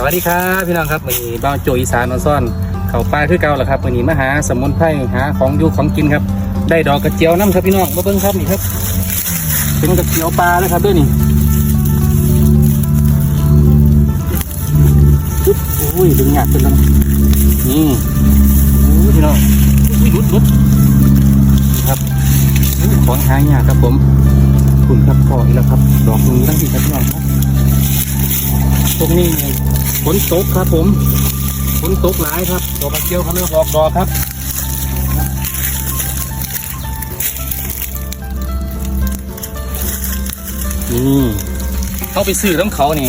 สวัสดีครับพี่น้องครับวันนี้บ้าวโจอีสานอนซ่อนเขาปลาคือเก่าแหละครับวันนี้มาหาสมุนไพรหาของอยู่ของกินครับ ได้ดอกกระเจียวน้ำครับพี่น้องมาเบิ้งครับนี่ครับเป็นกระเจียวปลาเลยครับด้วยนี่อุ้ยดึงหยาดขึ้นแล้วนี่อู้พี่น้องรุดรุดครับของหายากครับผมคุณครับพออีกแล้วครับ ดอกนี้ตั้งที่ครับพี่น้องครับตรงนี้ นตกครับผมฝนตกหลายครับดอกกระเจียวเขาเริ่มออกดอกครับนี่เขาไปซื้อน้ำเขานี่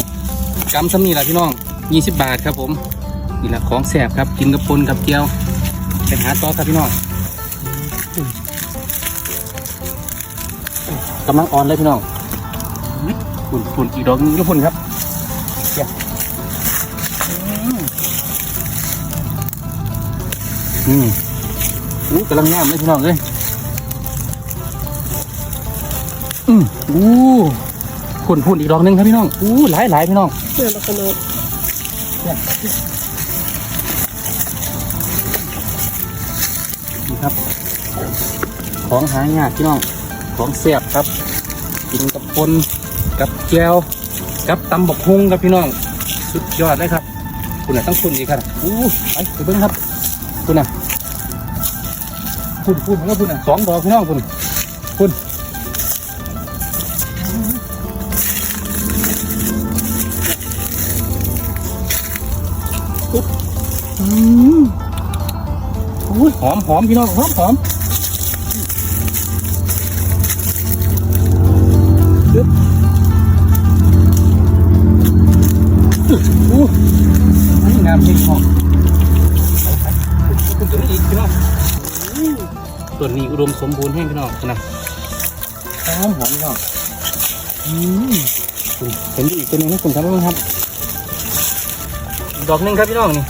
กำซ้ำนี่แหละพี่น้องยี่สิบบาทครับผมนี่แหละของแสบครับกินกับปนกับเกี๊ยวไปหาต่อครับพี่น้องกำลังอ่อนเลยพี่น้องฝุ่นฝุ่นอีกดอกนึงก็ฝุ่นครับ อืมอู้กำลังงามเลยพี่น้องเลยอืมอู้พุ่นพุ่นอีกดอกหนึงครับพี่น้องอู้หลายหลายพี่น้องเพื่อนเราคนเอานี่ครับ ของหายากพี่น้อง ของเสียบครับ กินกับปนกับแก้วกับตำบกฮุงครับพี่น้อง สุดยอดเลยครับ คุณน่ะต้องคุณอีกครับอู้ไปไปเบิ้งครับ คุณน่ะคุณคุณแล้วคุณน่ะสองดอกพี่น้องคุณคุณอุ๊บอืมอุ้ยหอมหอมพี่น้องหอมหอมปึ๊บอึ๊บอู้นี่งามจริงหอม คุณถึงอีกพี่น้องส่วนนี้อุดมสมบูรณ์แห้งพี่น้องนะหอมหอมพี่น้องอืมคุณเห็นอยู่อีกตัวหนึงนะคุณครับพี่ครับอีกดอกหนึงครับพี่น้องนี่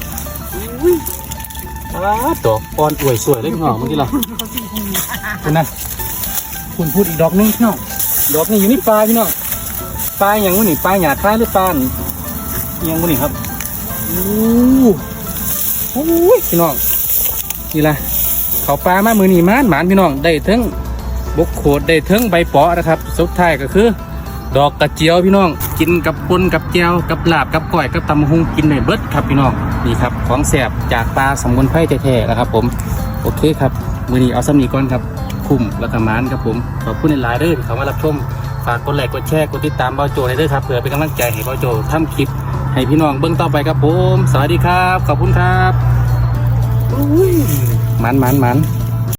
อุ้ยอ้าดอกอ่อนอวยสวยเลยพี่น้องเมื่อกี้เราคุณนะคุณพูดอีกดอกหนึงพี่น้องดอกนี้อยู่นี่ปลาพี่น้องปลาอย่างวะนี่ปลาหยาดปลาหรือปลาอันอิหยังวะนี่ครับอู้โอ้ยพี่น้อง นี่ละเขาปลามามือนีมานหมานพี่น้องได้ทั้งบกโขดได้ทั้งใบปาะนะครับ สุดท้ายก็คือ ดอกกระเจียวพี่น้อง กินกับปนกับแจวกับลาบกับก้อยกับตำหุงกินในเบิดครับพี่น้องนี่ครับของแสบจากปลาสมุนไพรแท้ๆนะครับ ผมโอเคครับมือนี้เอาสำนีก่อนครับคุ้มแล้วก็หมานครับผมขอบคุณในไลน์เด้อที่เขามารับชมฝากกดไลค์กดแชร์กดติดตามเบาโจในเด้อครับเพื่อเป็นกำลังใจให้เบาโจทำคลิปให้พี่น้องเบื้องต่อไปครับผม สวัสดีครับ ขอบคุณครับ มันมันมัน